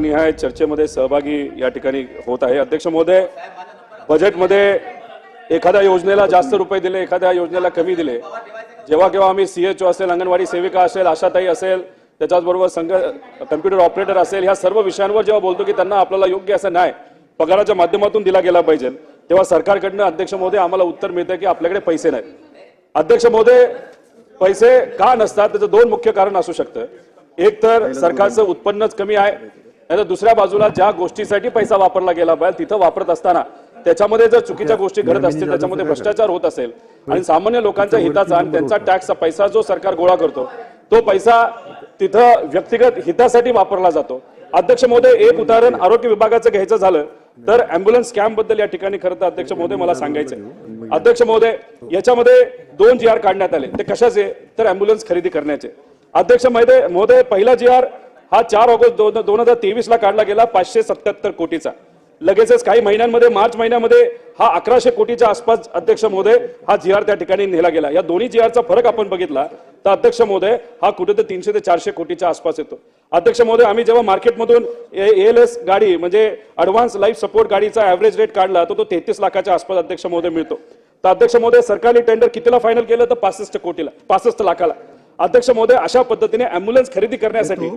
निहाय चर्चेमध्ये सहभागी या ठिकाणी होत आहे. अध्यक्ष महोदय बजेटमध्ये एखाद्या योजनेला जास्त रुपये दिले एखाद्या योजनेला कमी दिले. जेव्हा केव्हा आम्ही सीएचओ असेल अंगणवाडी सेविका असेल आशाताई असेल त्याच्याचबरोबर संघ कम्प्युटर ऑपरेटर असेल ह्या सर्व विषयांवर जेव्हा बोलतो की त्यांना आपल्याला योग्य असं नाही पगाराच्या माध्यमातून दिला गेला पाहिजे तेव्हा सरकारकडनं अध्यक्ष महोदय आम्हाला उत्तर मिळतं की आपल्याकडे पैसे नाहीत. अध्यक्ष महोदय पैसे का नसतात? त्याचं दोन मुख्य कारण असू शकतं. एक तर सरकारचं उत्पन्नच कमी आहे. नाहीतर दुसऱ्या बाजूला ज्या गोष्टीसाठी पैसा वापरला गेला पाहिजे तिथं वापरत असताना त्याच्यामध्ये जर चुकीच्या गोष्टी घडत असतील त्याच्यामध्ये भ्रष्टाचार होत असेल आणि सामान्य लोकांच्या हिताचा आणि त्यांचा टॅक्सचा पैसा जो सरकार गोळा करतो तो पैसा तिथं व्यक्तिगत हितासाठी वापरला जातो. अध्यक्ष महोदय एक उदाहरण आरोग्य विभागाचं घ्यायचं झालं तर अँब्युलन्स कॅम्पबद्दल या ठिकाणी खरं तर अध्यक्ष महोदय मला सांगायचं. अध्यक्ष महोदय याच्यामध्ये दोन जी आर काढण्यात आले. ते कशाचे? तर अँब्युलन्स खरेदी करण्याचे. अध्यक्ष महोदय महोदय पहिला जी आर हा चार ऑगस्ट दोन दोन हजार तेवीस ला काढला गेला पाचशे सत्याहत्तर कोटीचा. लगेचच काही महिन्यांमध्ये मार्च महिन्यामध्ये हा अकराशे कोटीच्या आसपास अध्यक्ष महोदय हा जी आर त्या ठिकाणी नेला गेला. या दोन्ही जी आरचा फरक आपण बघितला तर अध्यक्ष महोदय हा कुठे तर तीनशे ते चारशे कोटीच्या आसपास येतो. अध्यक्ष महोदय आम्ही जेव्हा मार्केटमधून एल एस गाडी म्हणजे अडव्हान्स लाईफ सपोर्ट गाडीचा ऍव्हरेज रेट काढला तर तो तेहतीस लाखाच्या आसपास अध्यक्ष महोदय मिळतो. तर अध्यक्ष महोदय सरकारने टेंडर कितीला फायनल केलं? तर पासष्ट कोटीला पासष्ट लाखाला. अध्यक्ष महोदय अशा पद्धतीने अँब्युलन्स खरेदी करण्यासाठी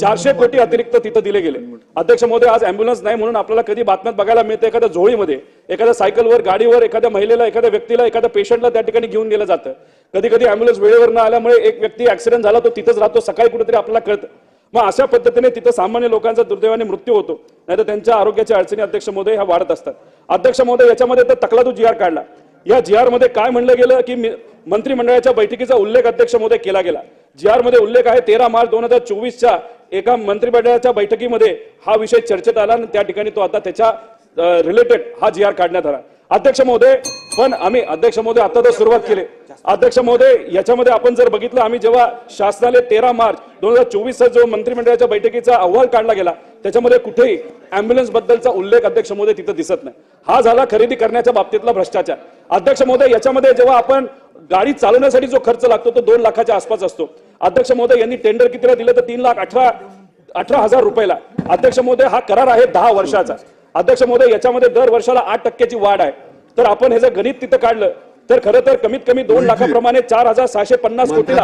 चारशे कोटी अतिरिक्त तिथं दिले गेले. अध्यक्ष महोदय आज अँब्युलन्स नाही म्हणून आपल्याला कधी बातम्यात बघायला मिळते? एखाद्या झोळीमध्ये एखाद्या सायकलवर गाडीवर एखाद्या महिलेला एखाद्या व्यक्तीला एखाद्या पेशंटला त्या ठिकाणी घेऊन गेलं जातं. कधी कधी अँब्युलन्स वेळेवर न आल्यामुळे एक व्यक्ती ऍक्सिडेंट झाला तो तिथंच राहतो सकाळी कुठेतरी आपल्याला कळतं. मग अशा पद्धतीने तिथं सामान्य लोकांचा दुर्दैवाने मृत्यू होतो. नाहीतर त्यांच्या आरोग्याच्या अडचणी अध्यक्ष महोदय ह्या वाढत असतात. अध्यक्ष महोदय याच्यामध्ये तर तकलादू जी आर काढला. या जी आरमध्ये काय म्हणलं गेलं की मंत्रिमंडळाच्या बैठकीचा उल्लेख अध्यक्ष महोदय केला गेला. जी आरमध्ये उल्लेख आहे तेरा मार्च दोन हजार चोवीसच्या एका मंत्रिमंडळाच्या बैठकीमध्ये हा विषय चर्चेत आला आणि त्या ठिकाणी तो आता त्याच्या रिलेटेड हा जी आर काढण्यात आला. अध्यक्ष महोदय पण आम्ही अध्यक्ष महोदय आता तर सुरुवात केली. अध्यक्ष महोदय याच्यामध्ये आपण जर बघितलं आम्ही जेव्हा शासनाने तेरा मार्च दोन हजार चोवीसचा जो मंत्रिमंडळाच्या बैठकीचा अहवाल काढला गेला त्याच्यामध्ये कुठेही अँब्युलन्स बद्दलचा उल्लेख अध्यक्ष महोदय तिथं दिसत नाही. हा झाला खरेदी करण्याच्या बाबतीतला भ्रष्टाचार. अध्यक्ष महोदय याच्यामध्ये जेव्हा आपण गाडी चालवण्यासाठी जो खर्च लागतो तो दोन लाखाच्या आसपास असतो. अध्यक्ष महोदय यांनी टेंडर कितीला दिलं तर तीन लाख अठरा अठरा हजार रुपयाला. अध्यक्ष महोदय हा करार आहे दहा वर्षाचा. अध्यक्ष महोदय याच्यामध्ये दर वर्षाला आठ टक्क्याची वाढ आहे. तर आपण हे जर गणित तिथं काढलं तर खरं तर कमीत कमी दोन लाखाप्रमाणे चार हजार सहाशे पन्नास कोटीला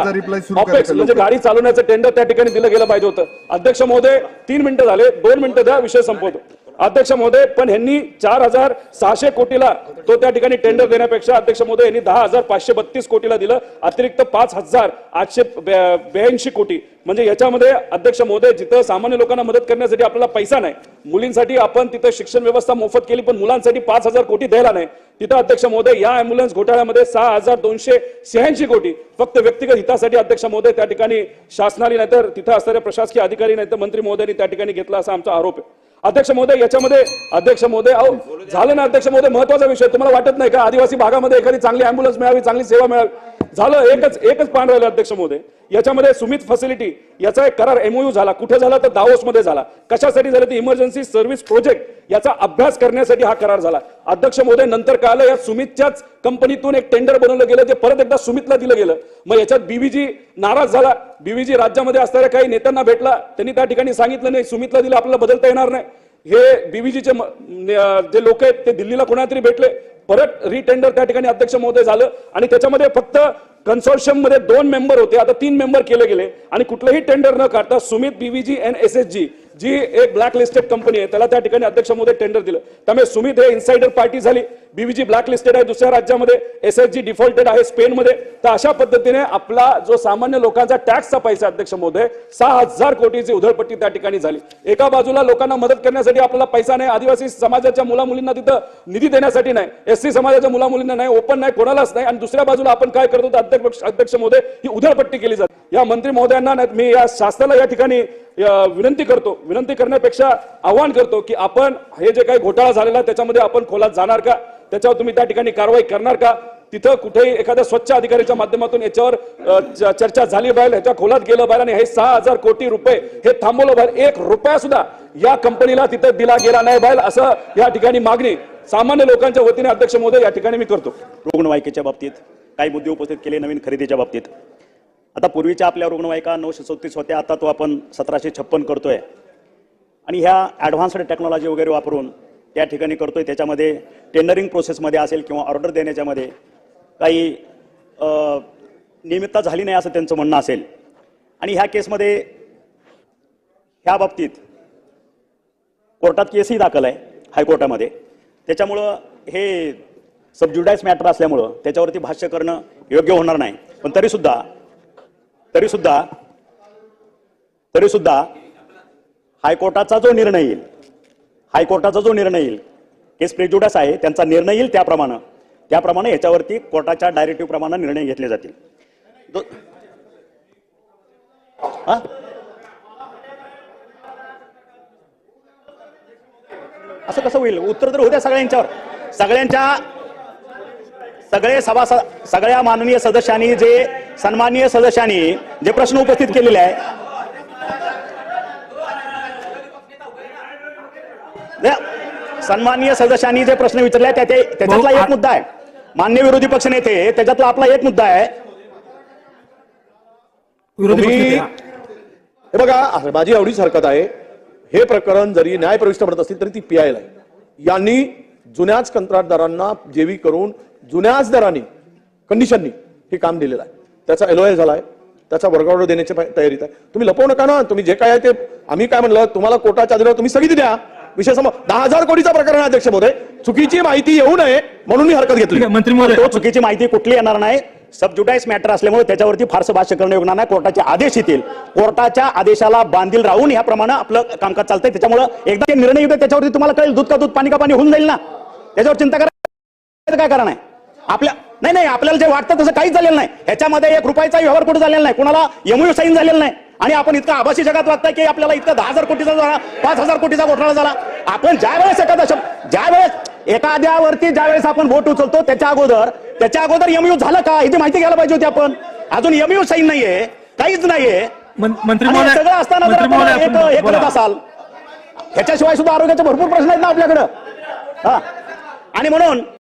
ऑपेक्स म्हणजे. गाडी चालवण्याचं टेंडर त्या ठिकाणी दिलं गेलं पाहिजे होतं. अध्यक्ष महोदय तीन मिनिटं झाले दोन मिनिटं द्या विषय संपवतो. अध्यक्ष महोदय पण ह्यांनी चार हजार सहाशे कोटीला तो त्या ठिकाणी टेंडर देण्यापेक्षा अध्यक्ष महोदय यांनी दहा हजार पाचशे बत्तीस कोटीला दिलं. अतिरिक्त पाच हजार आठशे ब्याऐंशी कोटी. म्हणजे याच्यामध्ये अध्यक्ष महोदय जिथं सामान्य लोकांना मदत करण्यासाठी आपल्याला पैसा नाही मुलींसाठी आपण तिथं शिक्षण व्यवस्था मोफत केली पण मुलांसाठी पाच हजार कोटी द्यायला नाही. तिथं अध्यक्ष महोदय या अँब्युलन्स घोटाळ्यामध्ये सहा हजार दोनशे शहाऐंशी कोटी. फक्त व्यक्तिगत हितासाठी अध्यक्ष महोदय त्या ठिकाणी शासनाने नाहीतर तिथं असणारे प्रशासकीय अधिकारी नाहीतर मंत्री महोदयांनी त्या ठिकाणी घेतला असा आमचा आरोप आहे. अध्यक्ष महोदय याच्यामध्ये अध्यक्ष महोदय अहो झालं ना अध्यक्ष महोदय महत्त्वाचा विषय तुम्हाला वाटत नाही का? आदिवासी भागामध्ये एखादी चांगली अँब्युलन्स मिळावी चांगली सेवा मिळावी? झालं एकच एकच पान राहिलं अध्यक्ष महोदय याच्यामध्ये सुमित फॅसिलिटी याचा एक करार एमओयू झाला. कुठे झाला? तर दावोस मध्ये झाला. कशासाठी झालं ती? इमर्जन्सी सर्व्हिस प्रोजेक्ट याचा अभ्यास करण्यासाठी हा करार झाला. अध्यक्ष महोदय नंतर कळालं या सुमितच्याच कंपनीतून एक टेंडर बनवलं गेलं जे परत एकदा सुमितला दिलं गेलं. मग याच्यात बीवीजी नाराज झाला. बीबीजी राज्यामध्ये असणाऱ्या काही नेत्यांना भेटला. त्यांनी त्या ठिकाणी सांगितलं नाही सुमितला दिलं. आपल्याला बदलता येणार नाही. हे बीव्हीजीचे जे लोक आहेत ते दिल्लीला कोणातरी तरी भेटले. परत रिटेंडर त्या ठिकाणी अध्यक्ष महोदय झालं आणि त्याच्यामध्ये फक्त कन्सोर्शियममध्ये दोन मेंबर होते. आता तीन मेंबर केले गेले. आणि कुठलंही टेंडर न काढता Sumit BVG N S S G G एक ब्लॅक लिस्टेड कंपनी आहे त्याला त्या ठिकाणी अध्यक्ष महोदय टेंडर दिलं. त्यामुळे सुमित हे इन्साइडर पार्टी झाली. बीबीजी ब्लॅक लिस्टेड आहे दुसऱ्या राज्यामध्ये एस एस जी डिफॉल्टेड आहे स्पेनमध्ये. तर अशा पद्धतीने आपला जो सामान्य लोकांचा टॅक्सचा पैसा अध्यक्ष मोदय सहा हजार कोटीची उधळपट्टी त्या ठिकाणी झाली. एका बाजूला लोकांना मदत करण्यासाठी आपल्याला पैसा नाही आदिवासी समाजाच्या मुला मुलींना तिथं निधी देण्यासाठी नाही एससी समाजाच्या मुला मुलींना नाही ओपन नाही कोणालाच नाही. आणि दुसऱ्या बाजूला आपण काय करतो तर अध्यक्ष अध्यक्ष महोदय ही उधळपट्टी केली जाते. या मंत्री महोदयांना नाही मी या शासनाला या ठिकाणी विनंती करतो. विनंती करण्यापेक्षा आवाहन करतो की आपण हे जे काही घोटाळा झालेला आहे त्याच्यामध्ये आपण खोलात जाणार का? त्याच्यावर तुम्ही त्या ठिकाणी कारवाई करणार का? तिथं कुठेही एखाद्या स्वच्छ अधिकाऱ्याच्या माध्यमातून याच्यावर चर्चा झाली बाहेर याच्या खोलात गेलं बाहेर आणि हे सहा हजार कोटी रुपये हे थांबवलं बाहेर. एक रुपया सुद्धा या कंपनीला तिथं दिला गेला नाही बाहेर असं या ठिकाणी मागणी सामान्य लोकांच्या वतीने अध्यक्ष महोदय या ठिकाणी मी करतो. रुग्णवाहिकेच्या बाबतीत काही मुद्दे उपस्थित केले नवीन खरेदीच्या बाबतीत. आता पूर्वीच्या आपल्या रुग्णवाहिका नऊशे चौतीस होत्या आता तो आपण सतराशे छप्पन करतोय. आणि ह्या ॲडव्हान्स्ड टेक्नॉलॉजी वगैरे वापरून त्या ठिकाणी करतोय. त्याच्यामध्ये टेंडरिंग प्रोसेसमध्ये असेल किंवा ऑर्डर देण्याच्यामध्ये काही अ, नियमितता झाली नाही असं त्यांचं म्हणणं असेल. आणि ह्या केसमध्ये ह्या बाबतीत कोर्टात केसही दाखल आहे हायकोर्टामध्ये. त्याच्यामुळं हे सबज्युडाईस मॅटर असल्यामुळं त्याच्यावरती भाष्य करणं योग्य होणार नाही. पण तरीसुद्धा तरीसुद्धा तरीसुद्धा हायकोर्टाचा जो निर्णय येईल हायकोर्टाचा जो निर्णय येईल केस प्रेज्युडस आहे त्यांचा निर्णय येईल त्याप्रमाणे. त्याप्रमाणे याच्यावरती कोर्टाच्या डायरेक्टिव्ह प्रमाणे निर्णय घेतले जातील. हा? असं कसं होईल? उत्तर तर होत्या सगळ्यांच्यावर. सगळ्यांच्या सगळे सभासद सगळ्या माननीय सदस्यांनी जे सन्माननीय सदस्यांनी जे प्रश्न उपस्थित केलेले आहे सन्माननीय सदस्यांनी जे प्रश्न विचारले त्याच्यातला एक मुद्दा आहे. मान्य विरोधी पक्ष नेते त्याच्यातला आपला एक मुद्दा आहे. हा. बघा माझी एवढीच हरकत आहे. हे प्रकरण जरी न्याय प्रविष्ट म्हणत असतील तरी ती पीआयएल आहे. यांनी जुन्याच कंत्राटदारांना जेवी करून जुन्याच दरांनी कंडिशननी हे काम दिलेलं आहे. त्याचा एलओए झालाय. त्याचा वर्ग ऑर्डर देण्याची तयारीत आहे. तुम्ही लपवू नका ना. तुम्ही जे काय आहे ते आम्ही काय म्हणलं तुम्हाला कोर्टाच्या आधारावर तुम्ही स्थगिती द्या. विषय समोर दहा हजार कोटीचा प्रकरण अध्यक्ष महोदय. चुकीची माहिती येऊ नये म्हणून मी हरकत घेतली. मंत्री महोदय. तो चुकीची माहिती कुठली येणार नाही. सबज्युडाईस मॅटर असल्यामुळे त्याच्यावरती फारसं भाष्य करणं योगणार नाही. कोर्टाचे आदेश येतील. कोर्टाच्या आदेशाला बांधील राहून ह्याप्रमाणे आपलं कामकाज चालतंय. त्याच्यामुळे एकदा निर्णय येतो त्याच्यावरती तुम्हाला कळेल दूध का दूध पाणी का पाणी होऊन जाईल ना. त्याच्यावर चिंता करा. काय कारण आहे? आपल्या नाही नाही आपल्याला जे वाटतं तसं काहीच झालेलं नाही. ह्याच्यामध्ये एक रुपयाचा व्यवहार कुठे झालेला नाही. कुणाला यमुयू साईन झालेला नाही. आणि आपण इतकं आभासी जगात वागताय की आपल्याला इतकं दहा हजार कोटीचा झाला पाच हजार कोटीचा घोटाळा झाला. आपण ज्या वेळेस एखादा शब्द ज्या वेळेस एखाद्यावरती ज्या वेळेस आपण बोट उचलतो त्याच्या अगोदर त्याच्या अगोदर यमयू झालं का? याची माहिती घ्यायला पाहिजे होती आपण. अजून यमयू साईन नाहीये. काहीच नाहीये. मंत्री सगळं असताना जर आपण हे करत. असाल ह्याच्याशिवाय सुद्धा आरोग्याचे भरपूर प्रश्न आहेत ना आपल्याकडं. हा. आणि म्हणून